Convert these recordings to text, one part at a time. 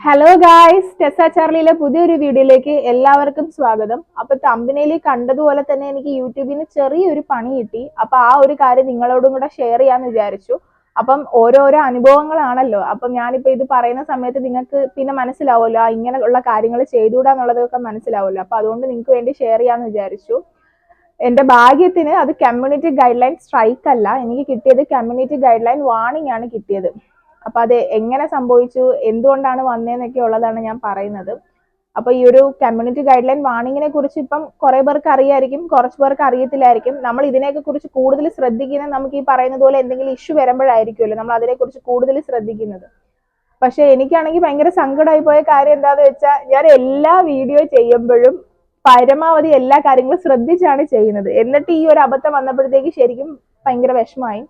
Hello guys ടെസ ചാർലിയിലെ പുതിയൊരു വീഡിയോയിലേക്ക് എല്ലാവർക്കും സ്വാഗതം. അപ്പൊ തമ്പിനയിൽ കണ്ടതുപോലെ തന്നെ എനിക്ക് യൂട്യൂബിന് ചെറിയൊരു പണി കിട്ടി. അപ്പൊ ആ ഒരു കാര്യം നിങ്ങളോടും കൂടെ ഷെയർ ചെയ്യാന്ന് വിചാരിച്ചു. അപ്പം ഓരോരോ അനുഭവങ്ങളാണല്ലോ. അപ്പം ഞാനിപ്പോ ഇത് പറയുന്ന സമയത്ത് നിങ്ങൾക്ക് പിന്നെ മനസ്സിലാവുമല്ലോ. ഇങ്ങനെ ഇങ്ങനെയുള്ള കാര്യങ്ങൾ ചെയ്തുകൂടാന്നുള്ളതൊക്കെ മനസ്സിലാവുമല്ലോ. അപ്പൊ അതുകൊണ്ട് നിങ്ങൾക്ക് വേണ്ടി ഷെയർ ചെയ്യാന്ന് വിചാരിച്ചു. എന്റെ ഭാഗ്യത്തിന് അത് കമ്മ്യൂണിറ്റി ഗൈഡ് ലൈൻ സ്ട്രൈക്ക് അല്ല. എനിക്ക് കിട്ടിയത് കമ്മ്യൂണിറ്റി ഗൈഡ് ലൈൻ വാണിംഗ് ആണ് കിട്ടിയത്. അപ്പൊ അത് എങ്ങനെ സംഭവിച്ചു? എന്തുകൊണ്ടാണ് വന്നതെന്നൊക്കെ ഉള്ളതാണ് ഞാൻ പറയുന്നത്. അപ്പൊ ഈ ഒരു കമ്മ്യൂണിറ്റി ഗൈഡ് ലൈൻ വാണിങ്ങിനെ കുറിച്ച് ഇപ്പം കുറെ പേർക്ക് അറിയായിരിക്കും കുറച്ച് പേർക്ക് അറിയത്തില്ലായിരിക്കും. നമ്മൾ ഇതിനെയൊക്കെ കുറിച്ച് കൂടുതൽ ശ്രദ്ധിക്കുന്നത് നമുക്ക് ഈ പറയുന്നത് പോലെ എന്തെങ്കിലും ഇഷ്യൂ വരുമ്പോഴായിരിക്കുമല്ലോ നമ്മൾ അതിനെ കുറിച്ച് കൂടുതൽ ശ്രദ്ധിക്കുന്നത്. പക്ഷെ എനിക്കാണെങ്കിൽ ഭയങ്കര സങ്കടമായി പോയ കാര്യം എന്താന്ന് വെച്ചാൽ ഞാൻ എല്ലാ വീഡിയോ ചെയ്യുമ്പോഴും പരമാവധി എല്ലാ കാര്യങ്ങളും ശ്രദ്ധിച്ചാണ് ചെയ്യുന്നത്. എന്നിട്ട് ഈ ഒരു അബദ്ധം വന്നപ്പോഴത്തേക്ക് ശരിക്കും ഭയങ്കര വിഷമായി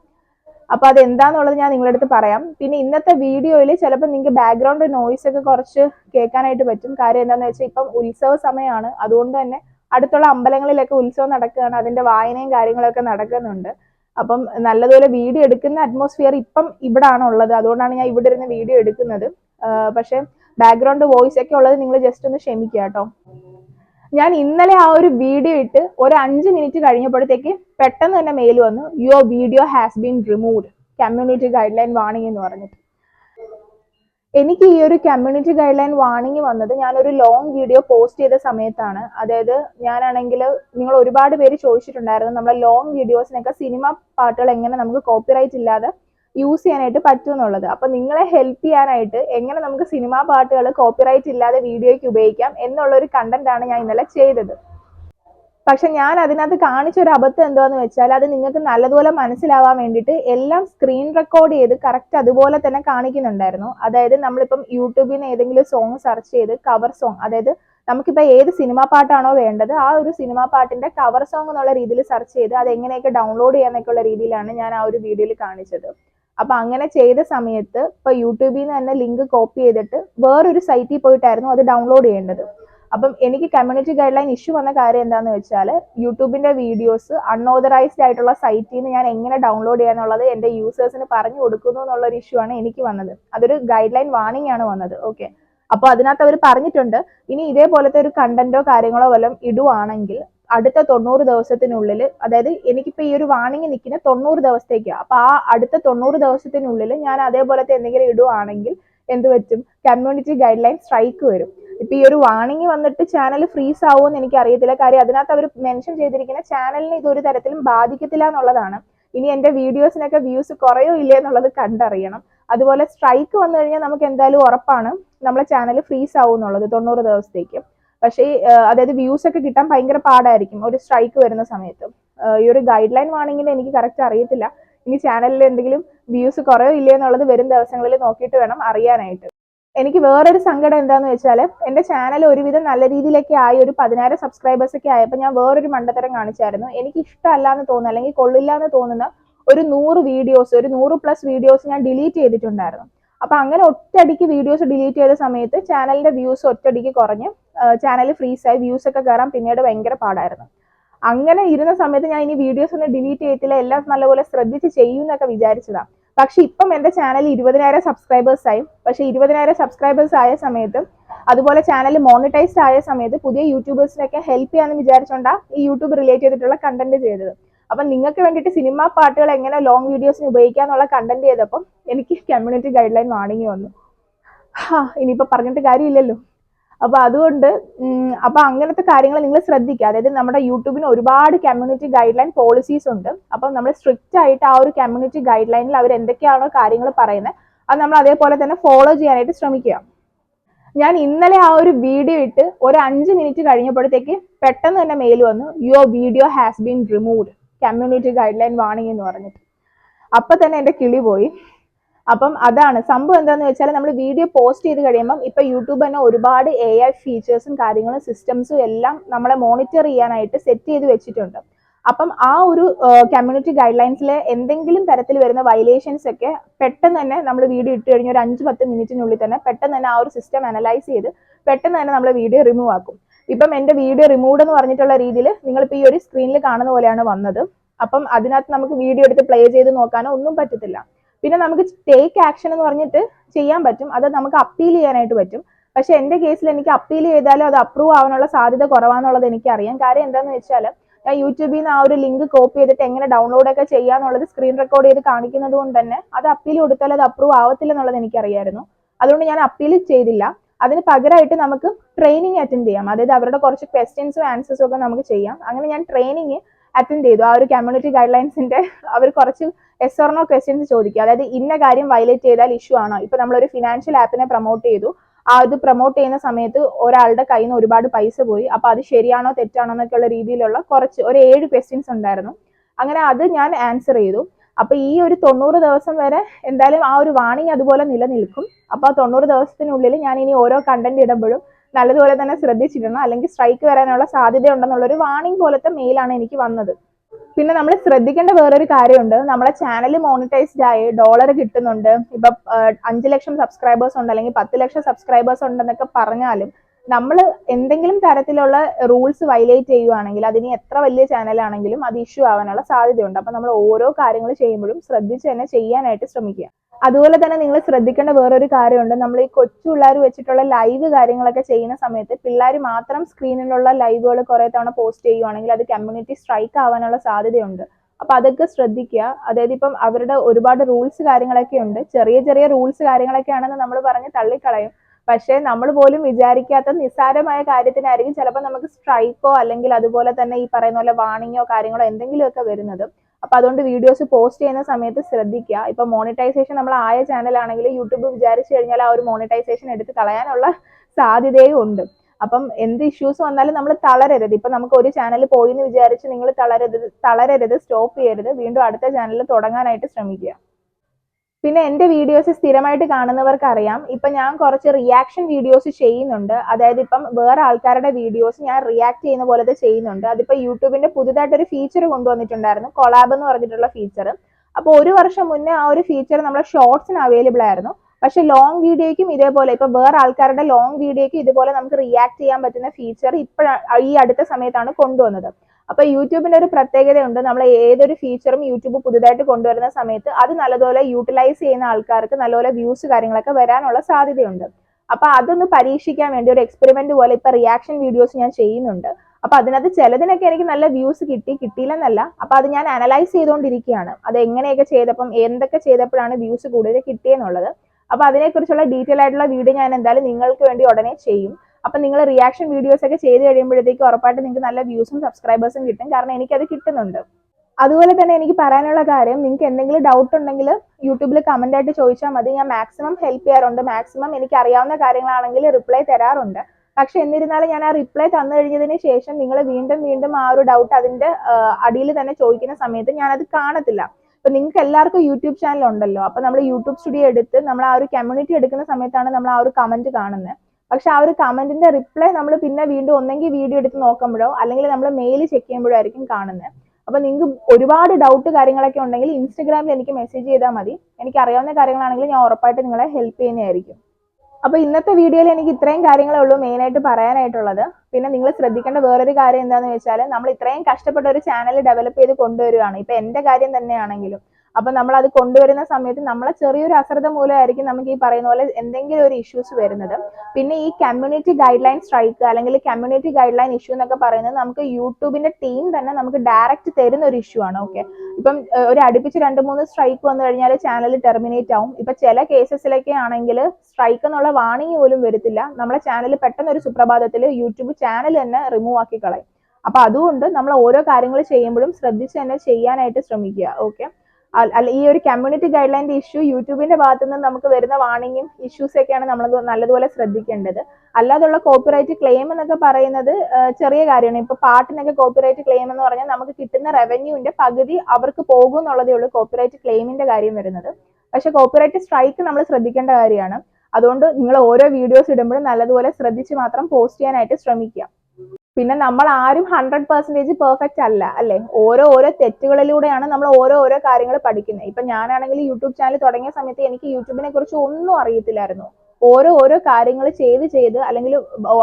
അപ്പൊ അത് എന്താന്നുള്ളത് ഞാൻ നിങ്ങളുടെ അടുത്ത് പറയാം. പിന്നെ ഇന്നത്തെ വീഡിയോയിൽ ചിലപ്പോൾ നിങ്ങൾക്ക് ബാക്ക്ഗ്രൗണ്ട് നോയ്സ് ഒക്കെ കുറച്ച് കേൾക്കാനായിട്ട് പറ്റും. കാര്യം എന്താണെന്ന് വെച്ചാൽ ഇപ്പം ഉത്സവ സമയമാണ് അതുകൊണ്ട് തന്നെ അടുത്തുള്ള അമ്പലങ്ങളിലൊക്കെ ഉത്സവം നടക്കുകയാണ്. അതിന്റെ വായനയും കാര്യങ്ങളൊക്കെ നടക്കുന്നുണ്ട്. അപ്പം നല്ലതുപോലെ വീഡിയോ എടുക്കുന്ന അറ്റ്മോസ്ഫിയർ ഇപ്പം ഇവിടെ ആണ് ഉള്ളത് അതുകൊണ്ടാണ് ഞാൻ ഇവിടെ ഇരുന്ന് വീഡിയോ എടുക്കുന്നത്. പക്ഷെ ബാക്ക്ഗ്രൗണ്ട് വോയിസ് ഒക്കെ ഉള്ളത് നിങ്ങൾ ജസ്റ്റ് ഒന്ന് ക്ഷമിക്കുക കേട്ടോ ഞാൻ ഇന്നലെ ആ ഒരു വീഡിയോ ഇട്ട് ഒരു അഞ്ച് മിനിറ്റ് കഴിഞ്ഞപ്പോഴത്തേക്ക് പെട്ടെന്ന് തന്നെ മെയിൽ വന്നു your video has been removed community guideline warning എന്ന് പറഞ്ഞിട്ട്. എനിക്ക് ഈ ഒരു കമ്മ്യൂണിറ്റി ഗൈഡ് ലൈൻ വാണിംഗ് വന്നത് ഞാനൊരു ലോങ് വീഡിയോ പോസ്റ്റ് ചെയ്ത സമയത്താണ്. അതായത് ഞാനാണെങ്കിൽ നിങ്ങൾ ഒരുപാട് പേര് ചോദിച്ചിട്ടുണ്ടായിരുന്നു നമ്മുടെ ലോങ് വീഡിയോസിനൊക്കെ സിനിമ പാട്ടുകൾ എങ്ങനെ നമുക്ക് കോപ്പിറൈറ്റ് ഇല്ലാതെ യൂസ് ചെയ്യാനായിട്ട് പറ്റും എന്നുള്ളത് അപ്പൊ നിങ്ങളെ ഹെൽപ്പ് ചെയ്യാനായിട്ട് എങ്ങനെ നമുക്ക് സിനിമാ പാട്ടുകൾ കോപ്പിറൈറ്റ് ഇല്ലാതെ വീഡിയോയ്ക്ക് ഉപയോഗിക്കാം എന്നുള്ള ഒരു കണ്ടന്റ് ആണ് ഞാൻ ഇന്നലെ ചെയ്തത്. പക്ഷെ ഞാൻ അതിനകത്ത് കാണിച്ച ഒരു അബദ്ധം എന്താന്ന് വെച്ചാൽ അത് നിങ്ങൾക്ക് നല്ലതുപോലെ മനസ്സിലാവാൻ വേണ്ടിയിട്ട് എല്ലാം സ്ക്രീൻ റെക്കോർഡ് ചെയ്ത് കറക്റ്റ് അതുപോലെ തന്നെ കാണിക്കുന്നുണ്ടായിരുന്നു. അതായത് നമ്മളിപ്പം യൂട്യൂബിൽ നിന്ന് ഏതെങ്കിലും സോങ് സെർച്ച് ചെയ്ത് കവർ സോങ് അതായത് നമുക്കിപ്പോൾ ഏത് സിനിമാ പാട്ടാണോ വേണ്ടത് ആ ഒരു സിനിമാ പാട്ടിന്റെ കവർ സോങ് എന്നുള്ള രീതിയിൽ സെർച്ച് ചെയ്ത് അത് എങ്ങനെയൊക്കെ ഡൗൺലോഡ് ചെയ്യാന്നൊക്കെയുള്ള രീതിയിലാണ് ഞാൻ ആ ഒരു വീഡിയോയിൽ കാണിച്ചത്. അപ്പൊ അങ്ങനെ ചെയ്ത സമയത്ത് ഇപ്പൊ യൂട്യൂബിൽ നിന്ന് തന്നെ ലിങ്ക് കോപ്പി ചെയ്തിട്ട് വേറൊരു സൈറ്റിൽ പോയിട്ടായിരുന്നു അത് ഡൗൺലോഡ് ചെയ്യേണ്ടത്. അപ്പം എനിക്ക് കമ്മ്യൂണിറ്റി ഗൈഡ് ലൈൻ ഇഷ്യൂ വന്ന കാര്യം എന്താന്ന് വെച്ചാൽ യൂട്യൂബിന്റെ വീഡിയോസ് അൺഓതറൈസ്ഡ് ആയിട്ടുള്ള സൈറ്റിൽ നിന്ന് ഞാൻ എങ്ങനെ ഡൗൺലോഡ് ചെയ്യാന്നുള്ളത് എന്റെ യൂസേഴ്സിന് പറഞ്ഞു കൊടുക്കുന്നു എന്നുള്ള ഒരു ഇഷ്യൂ ആണ് എനിക്ക് വന്നത്. അതൊരു ഗൈഡ് ലൈൻ വാണിംഗ് ആണ് വന്നത്. ഓക്കെ അപ്പോൾ അതിനകത്ത് അവർ പറഞ്ഞിട്ടുണ്ട് ഇനി ഇതേപോലത്തെ ഒരു കണ്ടന്റോ കാര്യങ്ങളോ വല്ലതും ഇടുവാണെങ്കിൽ അടുത്ത തൊണ്ണൂറ് ദിവസത്തിനുള്ളിൽ അതായത് എനിക്കിപ്പോൾ ഈ ഒരു വാണിംഗ് നിൽക്കുന്ന തൊണ്ണൂറ് ദിവസത്തേക്കാണ് അപ്പോൾ ആ അടുത്ത തൊണ്ണൂറ് ദിവസത്തിനുള്ളിൽ ഞാൻ അതേപോലത്തെ എന്തെങ്കിലും ഇടുവാണെങ്കിൽ എന്ത് പറ്റും? കമ്മ്യൂണിറ്റി ഗൈഡ് ലൈൻ സ്ട്രൈക്ക് വരും. ഇപ്പൊ ഈ ഒരു വാണിംഗ് വന്നിട്ട് ചാനൽ ഫ്രീസ് ആവുമെന്ന് എനിക്ക് അറിയത്തില്ല കാര്യം അതിനകത്ത് അവർ മെൻഷൻ ചെയ്തിരിക്കുന്ന ചാനലിനെ ഇതൊരു തരത്തിലും ബാധിക്കത്തില്ല എന്നുള്ളതാണ്. ഇനി എന്റെ വീഡിയോസിനൊക്കെ വ്യൂസ് കുറയോ ഇല്ലേ എന്നുള്ളത് കണ്ടറിയണം. അതുപോലെ സ്ട്രൈക്ക് വന്നു കഴിഞ്ഞാൽ നമുക്ക് എന്തായാലും ഉറപ്പാണ് നമ്മളെ ചാനൽ ഫ്രീസ് ആവും എന്നുള്ളത് തൊണ്ണൂറ് ദിവസത്തേക്ക്. പക്ഷേ അതായത് വ്യൂസ് ഒക്കെ കിട്ടാൻ ഭയങ്കര പാടായിരിക്കും. ഒരു സ്ട്രൈക്ക് വരുന്ന സമയത്ത്. ഈ ഒരു ഗൈഡ് ലൈൻ വേണമെങ്കിൽ എനിക്ക് കറക്റ്റ് അറിയത്തില്ല. ഇനി ചാനലിൽ എന്തെങ്കിലും വ്യൂസ് കുറയോ ഇല്ലേ എന്നുള്ളത് വരും ദിവസങ്ങളിൽ നോക്കിയിട്ട് വേണം അറിയാനായിട്ട്. എനിക്ക് വേറൊരു സങ്കടം എന്താന്ന് വെച്ചാൽ എന്റെ ചാനൽ ഒരുവിധം നല്ല രീതിയിലൊക്കെ ആയി. ഒരു പതിനായിരം സബ്സ്ക്രൈബേഴ്സ് ഒക്കെ ആയപ്പോൾ ഞാൻ വേറൊരു മണ്ടത്തരം കാണിച്ചായിരുന്നു. എനിക്ക് ഇഷ്ടമല്ല എന്ന് തോന്നുന്നു അല്ലെങ്കിൽ കൊള്ളില്ല എന്ന് തോന്നുന്ന ഒരു നൂറ് വീഡിയോസ് ഒരു നൂറ് പ്ലസ് വീഡിയോസ് ഞാൻ ഡിലീറ്റ് ചെയ്തിട്ടുണ്ടായിരുന്നു. അപ്പൊ അങ്ങനെ ഒറ്റയടിക്ക് വീഡിയോസ് ഡിലീറ്റ് ചെയ്ത സമയത്ത് ചാനലിന്റെ വ്യൂസ് ഒറ്റയടിക്ക് കുറഞ്ഞ് ചാനൽ ഫ്രീസ് ആയി വ്യൂസ് ഒക്കെ കയറാൻ പിന്നീട് ഭയങ്കര പാടായിരുന്നു. അങ്ങനെ ഇരുന്ന സമയത്ത് ഞാൻ ഇനി വീഡിയോസ് ഒന്നും ഡിലീറ്റ് ചെയ്യത്തില്ല എല്ലാം നല്ലപോലെ ശ്രദ്ധിച്ച് ചെയ്യും എന്നൊക്കെ വിചാരിച്ചതാണ് പക്ഷെ ഇപ്പം എന്റെ ചാനൽ ഇരുപതിനായിരം സബ്സ്ക്രൈബേഴ്സ് ആയി. പക്ഷെ ഇരുപതിനായിരം സബ്സ്ക്രൈബേഴ്സ് ആയ സമയത്ത് അതുപോലെ ചാനൽ മോണിറ്റൈസ്ഡ് ആയ സമയത്ത് പുതിയ യൂട്യൂബേഴ്സിനൊക്കെ ഹെൽപ്പ് ചെയ്യാന്ന് വിചാരിച്ചുകൊണ്ടാണ് ഈ യൂട്യൂബ് റിലേറ്റ് ചെയ്തിട്ടുള്ള കണ്ടന്റ് ചെയ്തത്. അപ്പം നിങ്ങൾക്ക് വേണ്ടിയിട്ട് സിനിമ പാട്ടുകൾ എങ്ങനെ ലോങ് വീഡിയോസിന് ഉപയോഗിക്കാന്നുള്ള കണ്ടന്റ് ചെയ്തപ്പം എനിക്ക് കമ്മ്യൂണിറ്റി ഗൈഡ് ലൈൻ വാണിങ്ങി വന്നു. ഹാ ഇനിയിപ്പോൾ പറഞ്ഞിട്ട് കാര്യമില്ലല്ലോ. അപ്പൊ അതുകൊണ്ട് അപ്പൊ അങ്ങനത്തെ കാര്യങ്ങൾ നിങ്ങൾ ശ്രദ്ധിക്കുക. അതായത് നമ്മുടെ യൂട്യൂബിന് ഒരുപാട് കമ്മ്യൂണിറ്റി ഗൈഡ് ലൈൻ പോളിസീസ് ഉണ്ട്. അപ്പൊ നമ്മൾ സ്ട്രിക്റ്റ് ആയിട്ട് ആ ഒരു കമ്മ്യൂണിറ്റി ഗൈഡ് ലൈനിൽ അവർ എന്തൊക്കെയാണോ കാര്യങ്ങൾ പറയുന്നത് അത് നമ്മൾ അതേപോലെ തന്നെ ഫോളോ ചെയ്യാനായിട്ട് ശ്രമിക്കുക. ഞാൻ ഇന്നലെ ആ ഒരു വീഡിയോ ഇട്ട് ഒരു അഞ്ച് മിനിറ്റ് കഴിഞ്ഞപ്പോഴത്തേക്ക് പെട്ടെന്ന് തന്നെ മെയിൽ വന്നു your video has been removed community guideline warning എന്ന് പറഞ്ഞിട്ട്. അപ്പൊ തന്നെ എന്റെ കിളി പോയി. അപ്പം അതാണ് സംഭവം എന്താണെന്ന് വെച്ചാൽ നമ്മൾ വീഡിയോ പോസ്റ്റ് ചെയ്ത് കഴിയുമ്പം ഇപ്പൊ യൂട്യൂബ് തന്നെ ഒരുപാട് എ ഐ ഫീച്ചേഴ്സും കാര്യങ്ങളും സിസ്റ്റംസും എല്ലാം നമ്മളെ മോണിറ്റർ ചെയ്യാനായിട്ട് സെറ്റ് ചെയ്ത് വെച്ചിട്ടുണ്ട്. അപ്പം ആ ഒരു കമ്മ്യൂണിറ്റി ഗൈഡ് ലൈൻസിലെ എന്തെങ്കിലും തരത്തിൽ വരുന്ന വയലേഷൻസ് ഒക്കെ പെട്ടെന്ന് തന്നെ നമ്മൾ വീഡിയോ ഇട്ട് കഴിഞ്ഞ ഒരു അഞ്ച് പത്ത് മിനിറ്റിനുള്ളിൽ തന്നെ പെട്ടെന്ന് തന്നെ ആ ഒരു സിസ്റ്റം അനലൈസ് ചെയ്ത് പെട്ടെന്ന് തന്നെ നമ്മൾ വീഡിയോ റിമൂവ് ആക്കും. ഇപ്പം എന്റെ വീഡിയോ റിമൂവ് എന്ന് പറഞ്ഞിട്ടുള്ള രീതിയിൽ നിങ്ങളിപ്പോൾ ഈ ഒരു സ്ക്രീനിൽ കാണുന്ന പോലെയാണ് വന്നത്. അപ്പം അതിനകത്ത് നമുക്ക് വീഡിയോ എടുത്ത് പ്ലേ ചെയ്ത് നോക്കാനോ ഒന്നും പറ്റത്തില്ല. പിന്നെ നമുക്ക് ടേക്ക് ആക്ഷൻ എന്ന് പറഞ്ഞിട്ട് ചെയ്യാൻ പറ്റും. അത് നമുക്ക് അപ്പീൽ ചെയ്യാനായിട്ട് പറ്റും. പക്ഷെ എന്റെ കേസിൽ എനിക്ക് അപ്പീൽ ചെയ്താലും അത് അപ്രൂവ് ആവാനുള്ള സാധ്യത കുറവാന്നുള്ളത് എനിക്കറിയാം. കാര്യം എന്താണെന്ന് വെച്ചാൽ ഞാൻ യൂട്യൂബിൽ നിന്ന് ആ ഒരു ലിങ്ക് കോപ്പി ചെയ്തിട്ട് എങ്ങനെ ഡൗൺലോഡ് ഒക്കെ ചെയ്യാന്നുള്ളത് സ്ക്രീൻ റെക്കോർഡ് ചെയ്ത് കാണിക്കുന്നത് കൊണ്ട് തന്നെ അത് അപ്പീൽ കൊടുത്താൽ അത് അപ്രൂവ് ആവത്തില്ല എന്നുള്ളത് എനിക്കറിയായിരുന്നു. അതുകൊണ്ട് ഞാൻ അപ്പീൽ ചെയ്തില്ല. അതിന് പകരമായിട്ട് നമുക്ക് ട്രെയിനിങ് അറ്റൻഡ് ചെയ്യാം. അതായത് അവരുടെ കുറച്ച് ക്വസ്റ്റ്യൻസും ആൻസേഴ്സും ഒക്കെ നമുക്ക് ചെയ്യാം. അങ്ങനെ ഞാൻ ട്രെയിനിങ് അറ്റൻഡ് ചെയ്തു. ആ ഒരു കമ്മ്യൂണിറ്റി ഗൈഡ് ലൈൻസിന്റെ അവർ കുറച്ച് എസ് ഓർണോ ക്വസ്റ്റ്യൻസ് ചോദിക്കുക. അതായത് ഇന്ന കാര്യം വയലേറ്റ് ചെയ്താൽ ഇഷ്യൂ ആണോ? ഇപ്പൊ നമ്മളൊരു ഫിനാൻഷ്യൽ ആപ്പിനെ പ്രൊമോട്ട് ചെയ്തു. ആ ഇത് പ്രൊമോട്ട് ചെയ്യുന്ന സമയത്ത് ഒരാളുടെ കയ്യിൽ നിന്ന് ഒരുപാട് പൈസ പോയി. അപ്പൊ അത് ശരിയാണോ തെറ്റാണോ എന്നൊക്കെയുള്ള രീതിയിലുള്ള കുറച്ച് ഒരു ഏഴ് ക്വസ്റ്റ്യൻസ് ഉണ്ടായിരുന്നു. അങ്ങനെ അത് ഞാൻ ആൻസർ ചെയ്തു. അപ്പൊ ഈ ഒരു തൊണ്ണൂറ് ദിവസം വരെ എന്തായാലും ആ ഒരു വാണിംഗ് അതുപോലെ നിലനിൽക്കും. അപ്പൊ ആ തൊണ്ണൂറ് ദിവസത്തിനുള്ളിൽ ഞാൻ ഇനി ഓരോ കണ്ടന്റ് ഇടുമ്പോഴും നല്ലതുപോലെ തന്നെ ശ്രദ്ധിച്ചിരുന്നു. അല്ലെങ്കിൽ സ്ട്രൈക്ക് വരാനുള്ള സാധ്യത ഉണ്ടെന്നുള്ള ഒരു വാണിംഗ് പോലത്തെ മെയിലാണ് എനിക്ക് വന്നത്. പിന്നെ നമ്മൾ ശ്രദ്ധിക്കേണ്ട വേറൊരു കാര്യമുണ്ട്. നമ്മളെ ചാനൽ മോണിറ്റൈസ്ഡ് ആയി ഡോളർ കിട്ടുന്നുണ്ട്. ഇപ്പൊ അഞ്ച് ലക്ഷം സബ്സ്ക്രൈബേഴ്സ് ഉണ്ട് അല്ലെങ്കിൽ പത്ത് ലക്ഷം സബ്സ്ക്രൈബേഴ്സ് ഉണ്ടെന്നൊക്കെ പറഞ്ഞാലും നമ്മൾ എന്തെങ്കിലും തരത്തിലുള്ള റൂൾസ് വയലേറ്റ് ചെയ്യുവാണെങ്കിൽ അതിന് എത്ര വലിയ ചാനലാണെങ്കിലും അത് ഇഷ്യൂ ആവാനുള്ള സാധ്യതയുണ്ട്. അപ്പൊ നമ്മൾ ഓരോ കാര്യങ്ങൾ ചെയ്യുമ്പോഴും ശ്രദ്ധിച്ച് തന്നെ ചെയ്യാനായിട്ട് ശ്രമിക്കുക. അതുപോലെ തന്നെ നിങ്ങൾ ശ്രദ്ധിക്കേണ്ട വേറൊരു കാര്യമുണ്ട്. നമ്മൾ ഈ കൊച്ചു പിള്ളേർ വെച്ചിട്ടുള്ള ലൈവ് കാര്യങ്ങളൊക്കെ ചെയ്യുന്ന സമയത്ത് പിള്ളേർ മാത്രം സ്ക്രീനിലുള്ള ലൈവുകൾ കുറെ തവണ പോസ്റ്റ് ചെയ്യുവാണെങ്കിൽ അത് കമ്മ്യൂണിറ്റി സ്ട്രൈക്ക് ആവാനുള്ള സാധ്യതയുണ്ട്. അപ്പൊ അതൊക്കെ ശ്രദ്ധിക്കുക. അതായത് ഇപ്പം അവരുടെ ഒരുപാട് റൂൾസ് കാര്യങ്ങളൊക്കെ ഉണ്ട്. ചെറിയ ചെറിയ റൂൾസ് കാര്യങ്ങളൊക്കെ ആണെന്ന് നമ്മൾ പറഞ്ഞ് തള്ളിക്കളയും. പക്ഷേ നമ്മൾ പോലും വിചാരിക്കാത്ത നിസ്സാരമായ കാര്യത്തിനായിരിക്കും ചിലപ്പോൾ നമുക്ക് സ്ട്രൈക്കോ അല്ലെങ്കിൽ അതുപോലെ തന്നെ ഈ പറയുന്ന പോലെ വാണിങ്ങോ കാര്യങ്ങളോ എന്തെങ്കിലുമൊക്കെ വരുന്നത്. അപ്പൊ അതുകൊണ്ട് വീഡിയോസ് പോസ്റ്റ് ചെയ്യുന്ന സമയത്ത് ശ്രദ്ധിക്കുക. ഇപ്പൊ മോണിറ്റൈസേഷൻ നമ്മൾ ആയ ചാനലാണെങ്കിൽ യൂട്യൂബ് വിചാരിച്ചു കഴിഞ്ഞാൽ ആ ഒരു മോണിറ്റൈസേഷൻ എടുത്ത് കളയാനുള്ള സാധ്യതയും ഉണ്ട്. അപ്പം എന്ത് ഇഷ്യൂസ് വന്നാലും നമ്മൾ തളരരുത്. ഇപ്പൊ നമുക്ക് ഒരു ചാനൽ പോയി എന്ന് വിചാരിച്ച് നിങ്ങൾ തളരരുത് തളരരുത് സ്റ്റോപ്പ് ചെയ്യരുത്. വീണ്ടും അടുത്ത ചാനലിൽ തുടങ്ങാനായിട്ട് ശ്രമിക്കുക. പിന്നെ എന്റെ വീഡിയോസ് സ്ഥിരമായിട്ട് കാണുന്നവർക്ക് അറിയാം ഇപ്പൊ ഞാൻ കുറച്ച് റിയാക്ഷൻ വീഡിയോസ് ചെയ്യുന്നുണ്ട്. അതായത് ഇപ്പം വേറെ ആൾക്കാരുടെ വീഡിയോസ് ഞാൻ റിയാക്ട് ചെയ്യുന്ന പോലത്തെ ചെയ്യുന്നുണ്ട്. അതിപ്പോ യൂട്യൂബിന്റെ പുതുതായിട്ടൊരു ഫീച്ചർ കൊണ്ടുവന്നിട്ടുണ്ടായിരുന്നു. കൊളാബ് എന്ന് പറഞ്ഞിട്ടുള്ള ഫീച്ചർ അപ്പോൾ ഒരു വർഷം മുന്നേ ആ ഒരു ഫീച്ചർ നമ്മുടെ ഷോർട്സിന് അവൈലബിൾ ആയിരുന്നു. പക്ഷെ ലോങ് വീഡിയോയ്ക്കും ഇതേപോലെ ഇപ്പൊ വേറെ ആൾക്കാരുടെ ലോങ് വീഡിയോയ്ക്കും ഇതുപോലെ നമുക്ക് റിയാക്ട് ചെയ്യാൻ പറ്റുന്ന ഫീച്ചർ ഇപ്പോഴാണ് ഈ അടുത്ത സമയത്താണ് കൊണ്ടുവന്നത്. അപ്പൊ യൂട്യൂബിന്റെ ഒരു പ്രത്യേകതയുണ്ട്. നമ്മൾ ഏതൊരു ഫീച്ചറും യൂട്യൂബ് പുതുതായിട്ട് കൊണ്ടുവരുന്ന സമയത്ത് അത് നല്ലതുപോലെ യൂട്ടിലൈസ് ചെയ്യുന്ന ആൾക്കാർക്ക് നല്ലപോലെ വ്യൂസ് കാര്യങ്ങളൊക്കെ വരാനുള്ള സാധ്യതയുണ്ട്. അപ്പൊ അതൊന്ന് പരീക്ഷിക്കാൻ വേണ്ടി ഒരു എക്സ്പെരിമെന്റ് പോലെ ഇപ്പൊ റിയാക്ഷൻ വീഡിയോസ് ഞാൻ ചെയ്യുന്നുണ്ട്. അപ്പൊ അതിനകത്ത് ചിലതിനൊക്കെ എനിക്ക് നല്ല വ്യൂസ് കിട്ടി കിട്ടിയില്ലെന്നല്ല. അപ്പൊ അത് ഞാൻ അനലൈസ് ചെയ്തുകൊണ്ടിരിക്കുകയാണ്. അത് എങ്ങനെയൊക്കെ ചെയ്തപ്പം എന്തൊക്കെ ചെയ്തപ്പോഴാണ് വ്യൂസ് കൂടുതൽ കിട്ടിയെന്നുള്ളത്. അപ്പൊ അതിനെക്കുറിച്ചുള്ള ഡീറ്റെയിൽ ആയിട്ടുള്ള വീഡിയോ ഞാൻ എന്തായാലും നിങ്ങൾക്ക് വേണ്ടി ഉടനെ ചെയ്യും. അപ്പൊ നിങ്ങൾ റിയാക്ഷൻ വീഡിയോസ് ഒക്കെ ചെയ്ത് കഴിയുമ്പോഴത്തേക്ക് ഉറപ്പായിട്ട് നിങ്ങൾക്ക് നല്ല വ്യൂസും സബ്സ്ക്രൈബേഴ്സും കിട്ടും. കാരണം എനിക്ക് അത് കിട്ടുന്നുണ്ട്. അതുപോലെ തന്നെ എനിക്ക് പറയാനുള്ള കാര്യം നിങ്ങൾക്ക് എന്തെങ്കിലും ഡൗട്ട് ഉണ്ടെങ്കിൽ യൂട്യൂബിൽ കമന്റ് ആയിട്ട് ചോദിച്ചാൽ മതി. ഞാൻ മാക്സിമം ഹെൽപ്പ് ചെയ്യാറുണ്ട്. മാക്സിമം എനിക്ക് അറിയാവുന്ന കാര്യങ്ങളാണെങ്കിൽ റിപ്ലൈ തരാറുണ്ട്. പക്ഷെ എന്നിരുന്നാലും ഞാൻ ആ റിപ്ലൈ തന്നു കഴിഞ്ഞതിന് ശേഷം നിങ്ങൾ വീണ്ടും വീണ്ടും ആ ഒരു ഡൗട്ട് അതിന്റെ അടിയിൽ തന്നെ ചോദിക്കുന്ന സമയത്ത് ഞാൻ അത് കാണത്തില്ല. അപ്പൊ നിങ്ങൾക്ക് എല്ലാവർക്കും യൂട്യൂബ് ചാനൽ ഉണ്ടല്ലോ. അപ്പൊ നമ്മൾ യൂട്യൂബ് സ്റ്റുഡിയോ എടുത്ത് നമ്മൾ ആ ഒരു കമ്മ്യൂണിറ്റി എടുക്കുന്ന സമയത്താണ് നമ്മൾ ആ ഒരു കമന്റ് കാണുന്നത് പക്ഷെ ആ ഒരു കമന്റിന്റെ റിപ്ലൈ നമ്മൾ പിന്നെ വീണ്ടും ഒന്നെങ്കിൽ വീഡിയോ എടുത്ത് നോക്കുമ്പോഴോ അല്ലെങ്കിൽ നമ്മൾ മെയിൽ ചെക്ക് ചെയ്യുമ്പോഴോ ആയിരിക്കും കാണുന്നത് അപ്പൊ നിങ്ങൾക്ക് ഒരുപാട് ഡൗട്ട് കാര്യങ്ങളൊക്കെ ഉണ്ടെങ്കിൽ ഇൻസ്റ്റഗ്രാമിൽ എനിക്ക് മെസ്സേജ് ചെയ്താൽ മതി. എനിക്ക് അറിയാവുന്ന കാര്യങ്ങളാണെങ്കിൽ ഞാൻ ഉറപ്പായിട്ട് നിങ്ങളെ ഹെൽപ്പ് ചെയ്യുന്നതായിരിക്കും. അപ്പൊ ഇന്നത്തെ വീഡിയോയിൽ എനിക്ക് ഇത്രയും കാര്യങ്ങളേ ഉള്ളൂ മെയിൻ ആയിട്ട് പറയാനായിട്ടുള്ളത്. പിന്നെ നിങ്ങൾ ശ്രദ്ധിക്കേണ്ട വേറൊരു കാര്യം എന്താണെന്ന് വെച്ചാൽ നമ്മൾ ഇത്രയും കഷ്ടപ്പെട്ട ഒരു ചാനൽ ഡെവലപ്പ് ചെയ്ത് കൊണ്ടുവരികയാണ്. ഇപ്പൊ എന്റെ കാര്യം തന്നെയാണെങ്കിലും അപ്പൊ നമ്മൾ അത് കൊണ്ടുവരുന്ന സമയത്ത് നമ്മളെ ചെറിയൊരു അശ്രദ്ധ മൂലമായിരിക്കും നമുക്ക് ഈ പറയുന്ന പോലെ എന്തെങ്കിലും ഒരു ഇഷ്യൂസ് വരുന്നത്. പിന്നെ ഈ കമ്മ്യൂണിറ്റി ഗൈഡ് ലൈൻ സ്ട്രൈക്ക് അല്ലെങ്കിൽ കമ്മ്യൂണിറ്റി ഗൈഡ് ലൈൻ ഇഷ്യൂ എന്നൊക്കെ പറയുന്നത് നമുക്ക് യൂട്യൂബിന്റെ ടീം തന്നെ നമുക്ക് ഡയറക്റ്റ് തരുന്ന ഒരു ഇഷ്യൂ ആണ്. ഓക്കെ ഇപ്പം ഒരു അടുപ്പിച്ച് രണ്ട് മൂന്ന് സ്ട്രൈക്ക് വന്നു കഴിഞ്ഞാൽ ചാനൽ ടെർമിനേറ്റ് ആവും. ഇപ്പൊ ചില കേസസിലൊക്കെ ആണെങ്കിൽ സ്ട്രൈക്ക് എന്നുള്ള വാണിംഗ് പോലും വരത്തില്ല. നമ്മളെ ചാനൽ പെട്ടെന്ന് ഒരു സുപ്രഭാതത്തിൽ യൂട്യൂബ് ചാനൽ തന്നെ റിമൂവ് ആക്കി കളയും. അപ്പൊ അതുകൊണ്ട് നമ്മൾ ഓരോ കാര്യങ്ങൾ ചെയ്യുമ്പോഴും ശ്രദ്ധിച്ച് തന്നെ ചെയ്യാനായിട്ട് ശ്രമിക്കുക. ഓക്കെ അല്ല ഈ ഒരു കമ്മ്യൂണിറ്റി ഗൈഡ് ലൈന്റെ ഇഷ്യൂ യൂട്യൂബിന്റെ ഭാഗത്തു നിന്ന് നമുക്ക് വരുന്ന വാണിങ്ങും ഇഷ്യൂസ് ഒക്കെയാണ് നമ്മൾ നല്ലതുപോലെ ശ്രദ്ധിക്കേണ്ടത്. അല്ലാതുള്ള കോപ്പിറൈറ്റ് ക്ലെയിം എന്നൊക്കെ പറയുന്നത് ചെറിയ കാര്യമാണ്. ഇപ്പൊ പാട്ടിനൊക്കെ കോപ്പിറൈറ്റ് ക്ലെയിം എന്ന് പറഞ്ഞാൽ നമുക്ക് കിട്ടുന്ന റവന്യൂവിന്റെ പകുതി അവർക്ക് പോകും എന്നുള്ളതേ ഉള്ളൂ കോപ്പിറൈറ്റ് ക്ലെയിമിന്റെ കാര്യം വരുന്നത്. പക്ഷെ കോപ്പിറൈറ്റ് സ്ട്രൈക്ക് നമ്മൾ ശ്രദ്ധിക്കേണ്ട കാര്യമാണ്. അതുകൊണ്ട് നിങ്ങൾ ഓരോ വീഡിയോസ് ഇടുമ്പോഴും നല്ലതുപോലെ ശ്രദ്ധിച്ച് മാത്രം പോസ്റ്റ് ചെയ്യാനായിട്ട് ശ്രമിക്കുക. പിന്നെ നമ്മൾ ആരും ഹൺഡ്രഡ് പെർസെന്റേജ് പെർഫെക്റ്റ് അല്ല അല്ലെ? ഓരോ ഓരോ തെറ്റുകളിലൂടെയാണ് നമ്മൾ ഓരോ ഓരോ കാര്യങ്ങൾ പഠിക്കുന്നത്. ഇപ്പൊ ഞാനാണെങ്കിൽ യൂട്യൂബ് ചാനൽ തുടങ്ങിയ സമയത്ത് എനിക്ക് യൂട്യൂബിനെ കുറിച്ച് ഒന്നും അറിയത്തില്ലായിരുന്നു. ഓരോ ഓരോ കാര്യങ്ങൾ ചെയ്ത് ചെയ്ത് അല്ലെങ്കിൽ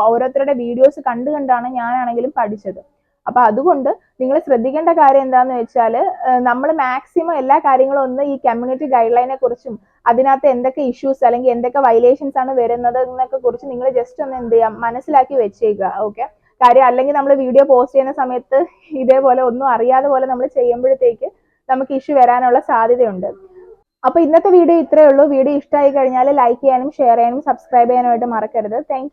ഓരോരുത്തരുടെ വീഡിയോസ് കണ്ടു കണ്ടാണ് ഞാനാണെങ്കിലും പഠിച്ചത്. അപ്പൊ അതുകൊണ്ട് നിങ്ങൾ ശ്രദ്ധിക്കേണ്ട കാര്യം എന്താണെന്ന് വെച്ചാൽ നമ്മൾ മാക്സിമം എല്ലാ കാര്യങ്ങളും ഒന്ന് ഈ കമ്മ്യൂണിറ്റി ഗൈഡ് ലൈനെ കുറിച്ചും അതിനകത്ത് എന്തൊക്കെ ഇഷ്യൂസ് അല്ലെങ്കിൽ എന്തൊക്കെ വയലേഷൻസ് ആണ് വരുന്നത് എന്നൊക്കെ കുറിച്ച് നിങ്ങൾ ജസ്റ്റ് ഒന്ന് എന്ത് ചെയ്യാം മനസ്സിലാക്കി വെച്ചേക്കുക ഓക്കെ കാര്യം അല്ലെങ്കിൽ നമ്മൾ വീഡിയോ പോസ്റ്റ് ചെയ്യുന്ന സമയത്ത് ഇതേപോലെ ഒന്നും അറിയാതെ പോലെ നമ്മൾ ചെയ്യുമ്പോഴത്തേക്ക് നമുക്ക് ഇഷ്യൂ വരാനുള്ള സാധ്യതയുണ്ട്. അപ്പൊ ഇന്നത്തെ വീഡിയോ ഇത്രയേ ഉള്ളൂ. വീഡിയോ ഇഷ്ടമായി കഴിഞ്ഞാൽ ലൈക്ക് ചെയ്യാനും ഷെയർ ചെയ്യാനും സബ്സ്ക്രൈബ് ചെയ്യാനുമായിട്ട് മറക്കരുത്. താങ്ക്